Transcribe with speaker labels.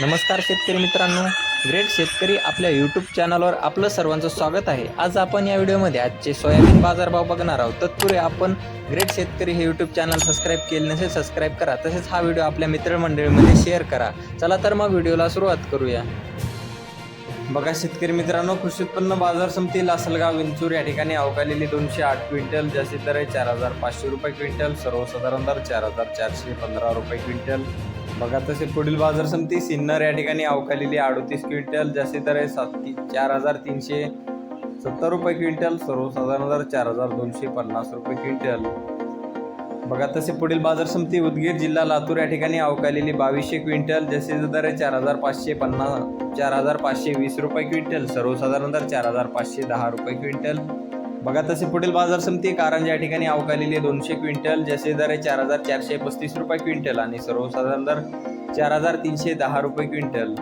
Speaker 1: नमस्कार शेतकरी मित्रांनो. ग्रेट शेतकरी आपल्या यूट्यूब चॅनलवर आपलं सर्वांचं स्वागत आहे. आज आपण या व्हिडिओमध्ये आजचे सोयाबीन बाजारभाव बघणार आहोत. तत्पूर्वी आपण ग्रेट शेतकरी हे यूट्यूब चॅनल सबस्क्राईब केले नसेल सबस्क्राईब करा. तसेच हा व्हिडिओ आपल्या मित्रमंडळीमध्ये शेअर करा. चला तर मग व्हिडिओला सुरुवात करूया. बघा शेतकरी मित्रांनो कृषी उत्पन्न बाजार समिती लासलगाव विंचूर या ठिकाणी अवकालेली दोनशे आठ क्विंटल जास्तीत दर आहे चार हजार पाचशे रुपये क्विंटल सर्वसाधारण दर चार हजार चारशे पंधरा रुपये क्विंटल. बघा तसे पुढील बाजार समिती सिन्नर या ठिकाणी अवकालेली अडतीस क्विंटल जास्तीत दर आहे सात चार हजार तीनशे सत्तर रुपये क्विंटल सर्वसाधारण चार हजार दोनशे पन्नास रुपये क्विंटल. बघा तसे पुढील बाजार समिती उदगीर जिल्हा लातूर या ठिकाणी अवकालेली बावीसशे क्विंटल जसे दर आहे चार हजार पाचशे पन्नास चार हजार पाचशे वीस रुपये क्विंटल सर्वसाधारण दर चार हजार पाचशे दहा रुपये क्विंटल. बघा तसे पुढील बाजार समिती कारण या ठिकाणी अवकालेली दोनशे क्विंटल. जसे दर आहे चार हजार चारशे पस्तीस रुपये क्विंटल आणि सर्वसाधारण दर चार हजार तीनशे दहा रुपये क्विंटल.